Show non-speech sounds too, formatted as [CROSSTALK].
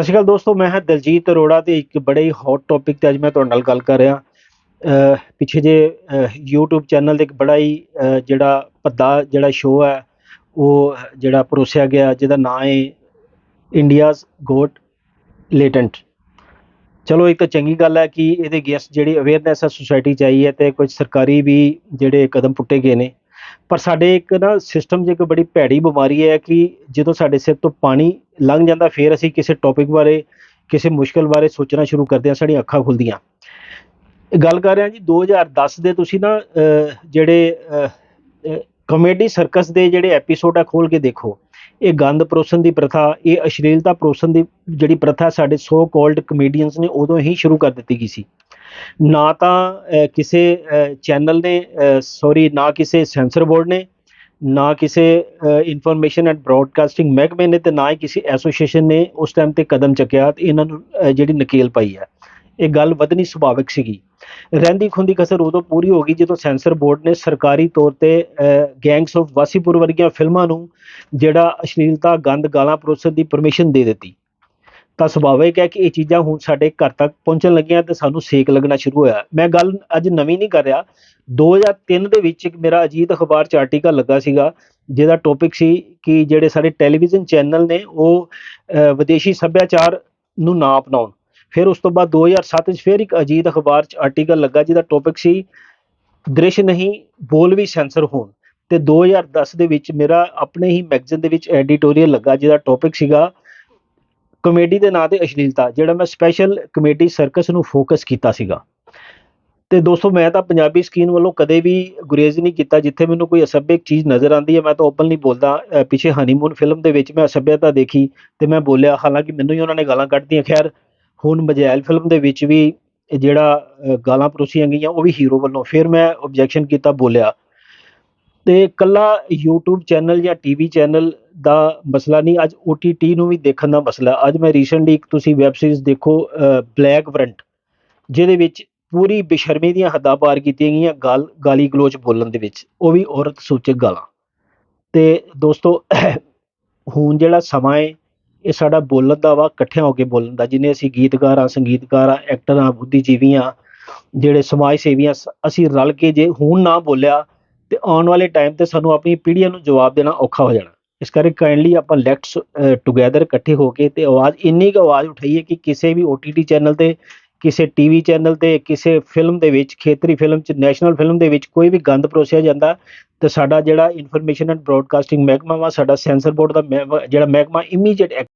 ਸਤਿ ਸ਼੍ਰੀ ਅਕਾਲ ਦੋਸਤੋ, ਮੈਂ ਹਾਂ ਦਲਜੀਤ ਅਰੋੜਾ ਤੇ ਇੱਕ ਬੜੇ ਹੀ ਹੌਟ ਟੌਪਿਕ ਤੇ ਅੱਜ ਮੈਂ ਤੁਹਾਡੇ ਨਾਲ ਗੱਲ ਕਰ ਰਿਹਾ। ਪਿੱਛੇ ਜੇ, ਅਹ YouTube ਚੈਨਲ ਤੇ ਇੱਕ ਬੜਾ ਹੀ ਜਿਹੜਾ ਭੱਦਾ ਜਿਹੜਾ ਸ਼ੋਅ ਹੈ, ਉਹ ਜਿਹੜਾ ਪਰੋਸਿਆ ਗਿਆ, ਜਿਹਦਾ ਨਾਮ ਹੈ ਇੰਡੀਆਜ਼ ਗੋਟ ਲੇਟੈਂਟ ਚਲੋ ਇੱਕ ਤਾਂ ਚੰਗੀ ਗੱਲ ਹੈ ਕਿ ਇਹਦੇ ਗੈਸਟ ਜਿਹੜੀ ਅਵੇਅਰਨੈਸ ਹੈ ਸੁਸਾਇਟੀ ਚ ਆਈ ਹੈ ਤੇ ਕੁਝ ਸਰਕਾਰੀ ਵੀ ਜਿਹੜੇ ਕਦਮ ਪੁੱਟੇ ਗਏ ਨੇ। ਪਰ ਸਾਡੇ ਇੱਕ ਨਾ ਸਿਸਟਮ 'ਚ ਇੱਕ ਬੜੀ ਭੈੜੀ ਬਿਮਾਰੀ ਹੈ ਕਿ ਜਦੋਂ ਸਾਡੇ ਸਿਰ ਤੋਂ ਪਾਣੀ ਲੰਘ ਜਾਂਦਾ, ਫਿਰ ਅਸੀਂ ਕਿਸੇ ਟੌਪਿਕ ਬਾਰੇ, ਕਿਸੇ ਮੁਸ਼ਕਲ ਬਾਰੇ ਸੋਚਣਾ ਸ਼ੁਰੂ ਕਰਦੇ ਹਾਂ, ਸਾਡੀਆਂ ਅੱਖਾਂ ਖੁੱਲਦੀਆਂ। ਗੱਲ ਕਰ ਰਿਹਾ ਜੀ 2010 ਦੇ ਤੁਸੀਂ ਨਾ ਜਿਹੜੇ ਕਮੇਡੀ ਸਰਕਸ ਦੇ ਜਿਹੜੇ ਐਪੀਸੋਡ ਆ ਖੋਲ ਕੇ ਦੇਖੋ। ਇਹ ਗੰਦ ਪਰੋਸਣ ਦੀ ਪ੍ਰਥਾ, ਇਹ ਅਸ਼ਲੀਲਤਾ ਪਰੋਸਣ ਦੀ ਜਿਹੜੀ ਪ੍ਰਥਾ ਸਾਡੇ ਸੋ ਕਾਲਡ ਕਮੇਡੀਅਨਸ ਨੇ ਉਦੋਂ ਹੀ ਸ਼ੁਰੂ ਕਰ ਦਿੱਤੀ ਗਈ ਸੀ। ਨਾ ਤਾਂ ਕਿਸੇ ਚੈਨਲ ਨੇ ਸੌਰੀ ਨਾ ਕਿਸੇ ਸੈਂਸਰ ਬੋਰਡ ਨੇ, ਨਾ ਕਿਸੇ ਇਨਫੋਰਮੇਸ਼ਨ ਐਂਡ ਬ੍ਰੌਡਕਾਸਟਿੰਗ ਮਹਿਕਮੇ ਨੇ ਤੇ ਨਾ ਹੀ ਕਿਸੇ ਐਸੋਸੀਏਸ਼ਨ ਨੇ ਉਸ ਟਾਈਮ ਤੇ ਕਦਮ ਚੱਕਿਆ ਤੇ ਇਹਨਾਂ ਨੂੰ ਜਿਹੜੀ ਨਕੇਲ ਪਾਈ ਹੈ। ਇਹ ਗੱਲ ਵਧਣੀ ਸੁਭਾਵਿਕ ਸੀਗੀ। ਰਹਿੰਦੀ ਖੁੰਦੀ ਕਸਰ ਉਦੋਂ ਪੂਰੀ ਹੋ ਗਈ ਜਦੋਂ ਸੈਂਸਰ ਬੋਰਡ ਨੇ ਸਰਕਾਰੀ ਤੌਰ ਤੇ ਗੈਂਗਸ ਆਫ ਵਾਸੀਪੁਰ ਵਰਗੀਆਂ ਫਿਲਮਾਂ ਨੂੰ ਜਿਹੜਾ ਅਸ਼ਲੀਲਤਾ, ਗੰਦ, ਗਾਲਾਂ, ਪਰੋਸਣ ਦੀ ਪਰਮਿਸ਼ਨ ਦੇ ਦਿੱਤੀ। ਤਾਂ ਸੁਭਾਵਿਕ ਹੈ ਕਿ ਇਹ ਚੀਜ਼ਾਂ ਹੁਣ ਸਾਡੇ ਘਰ ਤੱਕ ਪਹੁੰਚਣ ਲੱਗੀਆਂ ਤੇ ਸਾਨੂੰ ਸੇਕ ਲੱਗਣਾ ਸ਼ੁਰੂ ਹੋਇਆ। ਮੈਂ ਗੱਲ ਅੱਜ ਨਵੀਂ ਨਹੀਂ ਕਰ ਰਿਹਾ। 2003 ਦੇ ਵਿੱਚ ਇੱਕ ਮੇਰਾ ਅਜੀਤ ਅਖਬਾਰ 'ਚ ਆਰਟੀਕਲ ਲੱਗਾ ਸੀਗਾ, ਜਿਹਦਾ ਟੌਪਿਕ ਸੀ ਕਿ ਜਿਹੜੇ ਸਾਡੇ ਟੈਲੀਵਿਜ਼ਨ ਚੈਨਲ ਨੇ ਉਹ ਵਿਦੇਸ਼ੀ ਸੱਭਿਆਚਾਰ ਨੂੰ ਨਾ ਅਪਣਾਉਣ। ਫਿਰ ਉਸ ਤੋਂ ਬਾਅਦ 2007 ਵਿੱਚ ਫਿਰ ਇੱਕ ਅਜੀਤ ਅਖਬਾਰ 'ਚ ਆਰਟੀਕਲ ਲੱਗਾ ਜਿਹਦਾ ਟੌਪਿਕ ਸੀ ਦ੍ਰਿਸ਼ ਨਹੀਂ, ਬੋਲ ਵੀ ਸੈਂਸਰ ਹੋਣ। ਤੇ 2010 ਦੇ ਵਿੱਚ ਮੇਰਾ ਆਪਣੇ ਹੀ ਮੈਗਜ਼ੀਨ ਦੇ ਵਿੱਚ ਐਡੀਟੋਰੀਅਲ ਲੱਗਾ ਜਿਹਦਾ ਟੌਪਿਕ ਸੀਗਾ ਕਮੇਡੀ ਦੇ ਨਾਂ ਤੇ ਅਸ਼ਲੀਲਤਾ, ਜਿਹੜਾ ਮੈਂ ਸਪੈਸ਼ਲ ਕਮੇਡੀ ਸਰਕਸ ਨੂੰ ਫੋਕਸ ਕੀਤਾ ਸੀਗਾ। ਤੇ ਦੋਸਤੋ, ਮੈਂ ਤਾਂ ਪੰਜਾਬੀ ਸਕੀਨ ਵੱਲੋਂ ਕਦੇ ਵੀ ਗੁਰੇਜ਼ ਨਹੀਂ ਕੀਤਾ, ਜਿੱਥੇ ਮੈਨੂੰ ਕੋਈ ਅਸਭਿਅਕ ਚੀਜ਼ ਨਜ਼ਰ ਆਉਂਦੀ ਹੈ, ਮੈਂ ਤਾਂ ਓਪਨਲੀ ਬੋਲਦਾ ਪਿੱਛੇ ਹਨੀਮੂਨ ਫਿਲਮ ਦੇ ਵਿੱਚ ਮੈਂ ਅਸਭਿਅਤਾ ਦੇਖੀ ਤੇ ਮੈਂ ਬੋਲਿਆ, ਹਾਲਾਂਕਿ ਮੈਨੂੰ ਹੀ ਉਹਨਾਂ ਨੇ ਗਾਲਾਂ ਕੱਢਦੀਆਂ ਖੈਰ, ਹੁਣ ਮਜੈਲ ਫਿਲਮ ਦੇ ਵਿੱਚ ਵੀ ਜਿਹੜਾ ਗਾਲਾਂ ਪਰੋਸੀਆਂ ਗਈਆਂ, ਉਹ ਵੀ ਹੀਰੋ ਵੱਲੋਂ, ਫਿਰ ਮੈਂ ਆਬਜੈਕਸ਼ਨ ਕੀਤਾ, ਬੋਲਿਆ ਅਤੇ ਇਕੱਲਾ ਯੂਟਿਊਬ ਚੈਨਲ ਜਾਂ ਟੀ ਵੀ ਚੈਨਲ ਦਾ ਮਸਲਾ ਨਹੀਂ, ਅੱਜ ਓ ਟੀ ਨੂੰ ਵੀ ਦੇਖਣ ਦਾ ਮਸਲਾ। ਅੱਜ ਮੈਂ ਰੀਸੈਂਟਲੀ ਇੱਕ ਤੁਸੀਂ ਵੈੱਬ ਸੀਰੀਜ਼ ਦੇਖੋ ਬਲੈਕ ਵਰੰਟ ਜਿਹਦੇ ਵਿੱਚ ਪੂਰੀ ਬੇਸ਼ਰਮੀ ਦੀਆਂ ਹੱਦਾਂ ਪਾਰ ਕੀਤੀਆਂ ਗਈਆਂ ਗਾਲ, ਗਾਲੀ ਗਲੋਚ ਬੋਲਣ ਦੇ ਵਿੱਚ। ਉਹ ਵੀ ਔਰਤ ਸੂਚਕ ਗਾਲਾਂ। ਤੇ ਦੋਸਤੋ, [COUGHS] ਹੁਣ ਜਿਹੜਾ ਸਮਾਂ ਹੈ ਇਹ ਸਾਡਾ ਬੋਲਣ ਦਾ ਵਾ, ਇਕੱਠਿਆਂ ਹੋ ਕੇ ਬੋਲਣ ਦਾ। ਜਿਨੇ ਅਸੀਂ ਗੀਤਕਾਰ ਆ, ਸੰਗੀਤਕਾਰ ਆ ਐਕਟਰ ਆ, ਬੁੱਧੀਜੀਵੀ ਆ, ਜਿਹੜੇ ਸਮਾਜ ਸੇਵੀਆਂ ਸ- ਅਸੀਂ ਰਲ ਕੇ ਜੇ ਹੁਣ ਨਾ ਬੋਲਿਆ ਤੇ ਆਉਣ ਵਾਲੇ ਟਾਈਮ ਤੇ ਸਾਨੂੰ ਆਪਣੀ ਪੀੜ੍ਹੀਆਂ ਨੂੰ ਜਵਾਬ ਦੇਣਾ ਔਖਾ ਹੋ ਜਾਣਾ। ਇਸ ਕਰਕੇ ਕਾਈਂਡਲੀ ਆਪਾਂ ਲੈਟਸ ਟੁਗੇਦਰ ਇਕੱਠੇ ਹੋ ਕੇ ਤੇ ਆਵਾਜ਼, ਇੰਨੀ ਕੁ ਆਵਾਜ਼ ਉਠਾਈਏ ਕਿ ਕਿਸੇ ਵੀ OTT ਚੈਨਲ ਤੇ, ਕਿਸੇ ਟੀਵੀ ਚੈਨਲ ਤੇ, ਕਿਸੇ ਫਿਲਮ ਦੇ ਵਿੱਚ, ਖੇਤਰੀ ਫਿਲਮ ਚ ਨੈਸ਼ਨਲ ਫਿਲਮ ਦੇ ਵਿੱਚ ਕੋਈ ਵੀ ਗੰਦ ਪਰੋਸਿਆ ਜਾਂਦਾ, ਤੇ ਸਾਡਾ ਜਿਹੜਾ ਇਨਫੋਰਮੇਸ਼ਨ ਐਂਡ ਬ੍ਰੌਡਕਾਸਟਿੰਗ ਮਹਿਕਮਾ ਵਾ, ਸਾਡਾ ਸੈਂਸਰ ਬੋਰਡ ਦਾ ਮਹਿ- ਜਿਹੜਾ ਮਹਿਕਮਾ ਇਮੀਡੀਏਟ